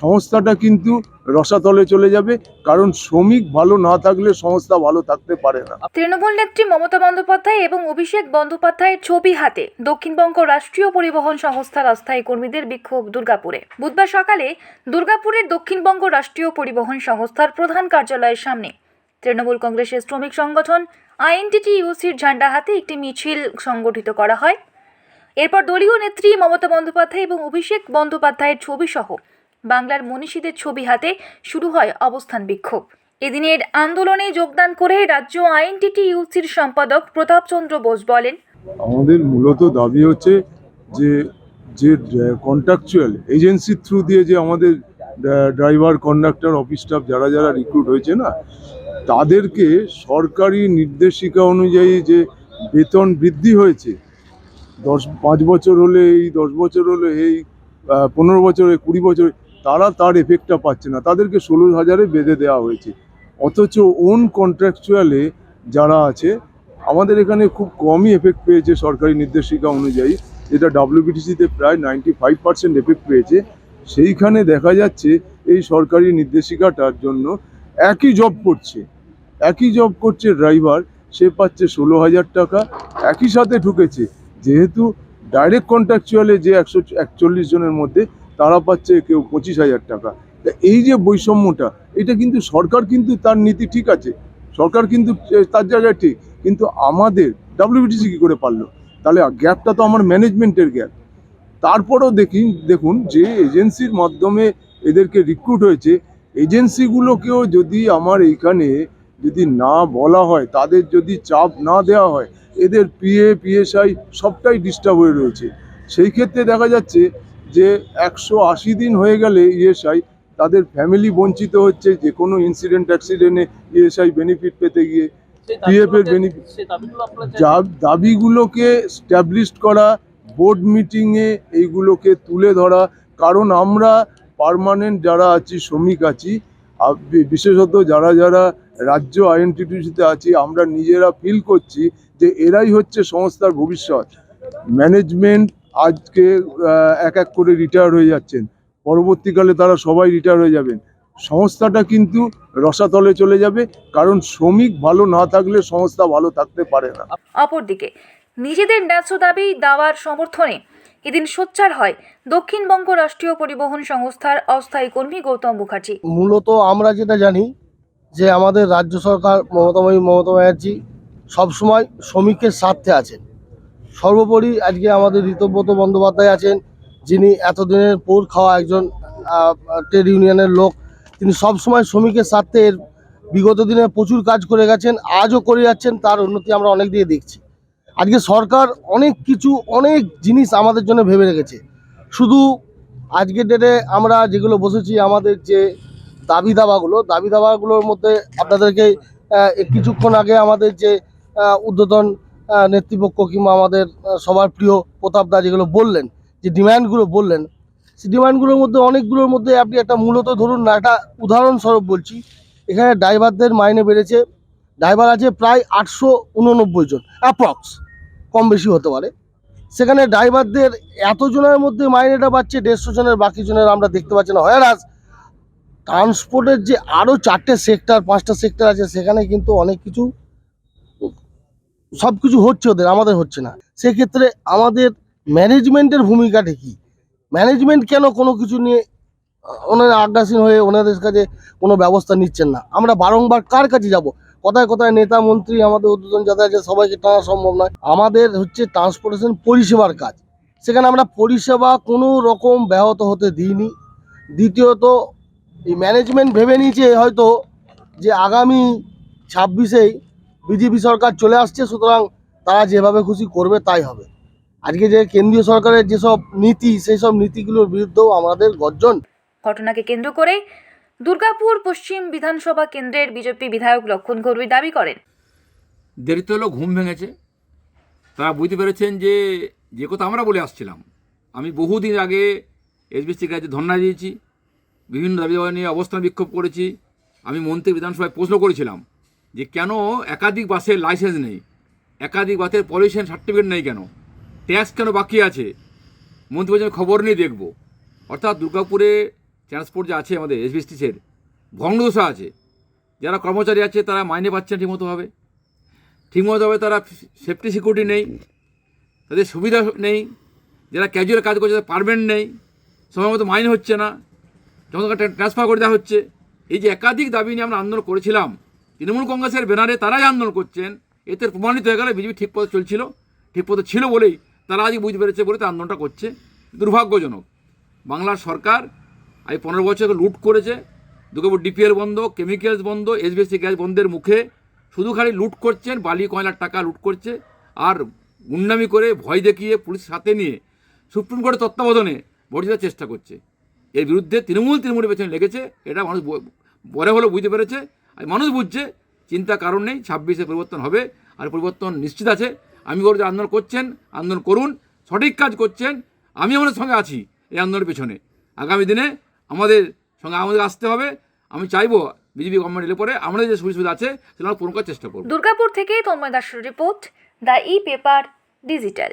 সংস্থাটা কিন্তু রসাতলে চলে যাবে, কারণ শ্রমিক ভালো না থাকলে সংস্থা ভালো থাকতে পারে না। তৃণমূল নেত্রী মমতা বন্দ্যোপাধ্যায় এবং অভিষেক বন্দ্যোপাধ্যায়ের ছবি হাতে দক্ষিণবঙ্গ রাষ্ট্রীয় পরিবহন সংস্থার অস্থায়ী কর্মীদের বিক্ষোভ দুর্গাপুরে। বুধবার সকালে দুর্গাপুরের দক্ষিণবঙ্গ রাষ্ট্রীয় পরিবহন সংস্থার প্রধান কার্যালয়ের সামনে তৃণমূল কংগ্রেসের শ্রমিক সংগঠন আইএনটিটি ইউসির ঝান্ডা হাতে একটি মিছিল সংগঠিত করা হয়। এরপর দলীয় নেত্রী মমতা বন্দ্যোপাধ্যায় এবং অভিষেক বন্দ্যোপাধ্যায়ের ছবি সহ বাংলার মনীষীদের ছবি হাতে শুরু হয় অবস্থান বিক্ষোভ। এদিনের আন্দোলনে যোগদান করে রাজ্য আইএনটিটি ইউসির সম্পাদক প্রতাপচন্দ্র বোস বলেন, আমাদের মূলত দাবি হচ্ছে যে যে কন্ট্রাকচুয়াল এজেন্সির থ্রু দিয়ে যে আমাদের ড্রাইভার কন্ডাক্টর অফিস স্টাফ যারা যারা রিক্রুট হয়েছে না, তাদেরকে সরকারি নির্দেশিকা অনুযায়ী যে বেতন বৃদ্ধি হয়েছে দশ, পাঁচ বছর হলে এই, দশ বছর হলে এই পনেরো বছরে কুড়ি বছরে তারা তার এফেক্টটা পাচ্ছে না। তাদেরকে ষোলো হাজারে বেঁধে দেওয়া হয়েছে। অথচ ওন কন্ট্রাকচুয়ালে যারা আছে, আমাদের এখানে খুব কমই এফেক্ট পেয়েছে সরকারি নির্দেশিকা অনুযায়ী। যেটা ডাব্লিউবিটিসিতে প্রায় নাইনটি ফাইভ পার্সেন্ট এফেক্ট পেয়েছে। সেইখানে দেখা যাচ্ছে এই সরকারি নির্দেশিকাটার জন্য একই জব করছে। একই জব করছে ড্রাইভার সে পাচ্ছে ষোলো হাজার টাকা, একই সাথে ঢুকেছে। যেহেতু ডাইরেক্ট কন্ট্রাকচুয়ালে যে একশো একচল্লিশ জনের মধ্যে, তারা পাচ্ছে কেউ পঁচিশ হাজার টাকা। তা এই যে বৈষম্যটা, এটা কিন্তু সরকার কিন্তু তার নীতি ঠিক আছে। সরকার কিন্তু তার জায়গায় ঠিক। কিন্তু আমাদের ডাব্লিউবিটিসি কী করে পারল? তাহলে গ্যাপটা তো আমার ম্যানেজমেন্টের গ্যাপ তারপরেও দেখি, দেখুন যে এজেন্সির মাধ্যমে এদেরকে রিক্রুট হয়েছে এজেন্সিগুলোকেও যদি আমার এইখানে যদি না বলা হয়, তাদের যদি চাপ না দেওয়া হয় এদের পিএ পিএসআই সবটাই ডিস্টার্ব হয়ে রয়েছে। সেই ক্ষেত্রে দেখা যাচ্ছে যে একশো আশি দিন হয়ে গেলে ইএসআই তাদের ফ্যামিলি বঞ্চিত হচ্ছে যে কোনো ইনসিডেন্ট অ্যাক্সিডেন্টে ইএসআই বেনিফিট পেতে গিয়ে PF এর বেনিফিট দাবিগুলোকে স্ট্যাবলিশ করা বোর্ড মিটিংয়ে এইগুলোকে তুলে ধরা কারণ আমরা পার্মানেন্ট যারা আছি শ্রমিক আছি বিশেষত যারা যারা রাজ্য আইএনটিটিসিতে আছি আমরা নিজেরা ফিল করছি যে এরাই হচ্ছে সংস্থার ভবিষ্যৎ। ম্যানেজমেন্ট আজকে এক এক করে রিটায়ার হয়ে যাচ্ছেন। পরবর্তীকালে তারা সবাই রিটায়ার হয়ে যাবেন। সংস্থাটা কিন্তু রসাতলে চলে যাবে কারণ শ্রমিক ভালো না থাকলে সংস্থা ভালো থাকতে পারে না। অপরদিকে নিজেদের ন্যায্য দাবি দাওয়ার সমর্থনে এদিন সোচ্চার হয় দক্ষিণবঙ্গ রাষ্ট্রীয় পরিবহন সংস্থার অস্থায়ী কর্মী গৌতম মুখার্জি। মূলত আমরা যেটা জানি যে আমাদের রাজ্য সরকার মমতাময়ী মমতা ব্যানার্জি সবসময় শ্রমিকের স্বার্থে আছেন। সর্বোপরি আজকে আমাদের ঋতব্রত বন্দ্যোপাধ্যায় আছেন, যিনি এতদিনের পোর খাওয়া একজন ট্রেড ইউনিয়নের লোক, তিনি সবসময় শ্রমিকের স্বার্থে এর বিগত দিনে প্রচুর কাজ করে গেছেন, আজও করে যাচ্ছেন, তার উন্নতি আমরা অনেক দিয়ে দেখছি। আজকে সরকার অনেক কিছু, অনেক জিনিস আমাদের জন্য ভেবে রেখেছে। শুধু আজকের ডেটে আমরা যেগুলো বসেছি, আমাদের যে দাবি দাবাগুলো দাবি দাবাগুলোর মধ্যে আপনাদেরকে কিছুক্ষণ আগে আমাদের যে আহ, নেতৃপক্ষ কিংবা আমাদের সবার প্রিয় প্রতাপ দা যেগুলো বললেন যে ডিমান্ডগুলো বললেন সেই ডিমান্ডগুলোর মধ্যে অনেকগুলোর মধ্যে আপনি একটা মূলত ধরুন না একটা উদাহরণস্বরূপ বলছি এখানে ড্রাইভারদের মাইনে বেড়েছে ড্রাইভার আছে প্রায় আটশো উননব্বই জন অ্যাপ্রক্স কম বেশি হতে পারে সেখানে ড্রাইভারদের এতজনের মধ্যে মাইনেটা পাচ্ছে দেড়শো জনের বাকি জনের আমরা দেখতে পাচ্ছি না হয়ারাস ট্রান্সপোর্টের যে আরও চারটে সেক্টর পাঁচটা সেক্টর আছে, সেখানে কিন্তু অনেক কিছু সব কিছু হচ্ছে ওদের, আমাদের হচ্ছে না। সেক্ষেত্রে আমাদের ম্যানেজমেন্টের ভূমিকাটা কি? ম্যানেজমেন্ট কেন কোনো কিছু নিয়ে ওনারা আগ্রাসীন হয়ে ওনাদের কাছে কোনো ব্যবস্থা নিচ্ছেন না? আমরা বারংবার কার কাছে যাব? কোথায় কোথায় নেতা, মন্ত্রী, আমাদের উদ্বোধন আছে, সবাইকে টানা সম্ভব নয়। আমাদের হচ্ছে ট্রান্সপোর্টেশন পরিষেবার কাজ। সেখানে আমরা পরিষেবা কোনো রকম ব্যাহত হতে দিইনি। দ্বিতীয়ত এই ম্যানেজমেন্ট ভেবে নিয়েছে হয়তো যে আগামী ছাব্বিশেই বিজেপি সরকার চলে আসছে সুতরাং তারা যেভাবে খুশি করবে তাই হবে। আজকে যে কেন্দ্রীয় সরকারের যেসব নীতি সেই সব নীতিগুলোর বিরুদ্ধেও আমাদের গর্জন। ঘটনাকে কেন্দ্র করে দুর্গাপুর পশ্চিম বিধানসভা কেন্দ্রের বিজেপি বিধায়ক লক্ষণ ঘরুই দাবি করেন। দেরিতে হলো ঘুম ভেঙেছে। তারা বুঝতে পেরেছেন যে যে কথা আমরা বলে আসছিলাম। আমি বহুদিন আগে এসবিসির কাছে ধর্ণা দিয়েছি। বিভিন্ন দাবি দাবা নিয়ে অবস্থান বিক্ষোভ করেছি। আমি মন্ত্রী বিধানসভায় প্রশ্ন করেছিলাম যে কেন একাধিক বাসের লাইসেন্স নেই? একাধিক বাসের পলিউশন সার্টিফিকেট নেই কেন? ট্যাক্স কেন বাকি আছে? মন্ত্রী বলছেন, খবর নিয়ে দেখব। অর্থাৎ দুর্গাপুরে ট্রান্সপোর্ট যে আছে আমাদের এসবিএসটিসের ভগ্নদশা আছে। যারা কর্মচারী আছে, তারা মাইনে পাচ্ছে না ঠিকমতোভাবে ঠিকমতোভাবে তারা সেফটি সিকিউরিটি নেই, তাদের সুবিধা নেই। যারা ক্যাজুয়াল কাজ করছে, তাদের পারমেন্ট নেই। সময় মতো মাইনে হচ্ছে না। যখন ট্রান্সফার করে দেওয়া হচ্ছে, এই যে একাধিক দাবি নিয়ে আমরা আন্দোলন করেছিলাম, তৃণমূল কংগ্রেসের ব্যানারে তারাই আন্দোলন করছেন, এতে প্রমাণিত হয়ে গেল বিজেপি ঠিক পথে চলছিল, ঠিক পথে ছিল বলেই তারা আজকে বুঝতে পেরেছে বলে তার আন্দোলনটা করছে। দুর্ভাগ্যজনক, বাংলার সরকার এই পনেরো বছর লুট করেছে, দুর্গাপুর ডিপিএল বন্ধ কেমিক্যালস বন্ধ এসবিএসসি গ্যাস বন্ধের মুখে শুধু খালি লুট করছেন, বালি, কয়লার টাকা লুট করছে, আর গুন্ডামি করে ভয় দেখিয়ে পুলিশ সাথে নিয়ে সুপ্রিম কোর্টের তত্ত্বাবধানে ভোট জেতার চেষ্টা করছে। এর বিরুদ্ধে তৃণমূল তৃণমূলের পেছনে লেগেছে, এটা মানুষ বড় হলেও বুঝতে পেরেছে। আর মানুষ বুঝছে, চিন্তা কারণ নেই, ছাব্বিশে পরিবর্তন হবে, আর পরিবর্তন নিশ্চিত আছে। আমি বলব যে আন্দোলন করছেন, আন্দোলন করুন, সঠিক কাজ করছেন, আমি আমাদের সঙ্গে আছি এই আন্দোলনের পেছনে। আগামী দিনে আমাদের সঙ্গে আমাদের আসতে হবে। আমি চাইব বিজেপি গভর্নমেন্ট এলে পরে আমাদের যে সুবিধা আছে, সেটা আমরা পূরণ করার চেষ্টা করব। দুর্গাপুর থেকে তন্ময় দাসের report, the e paper digital.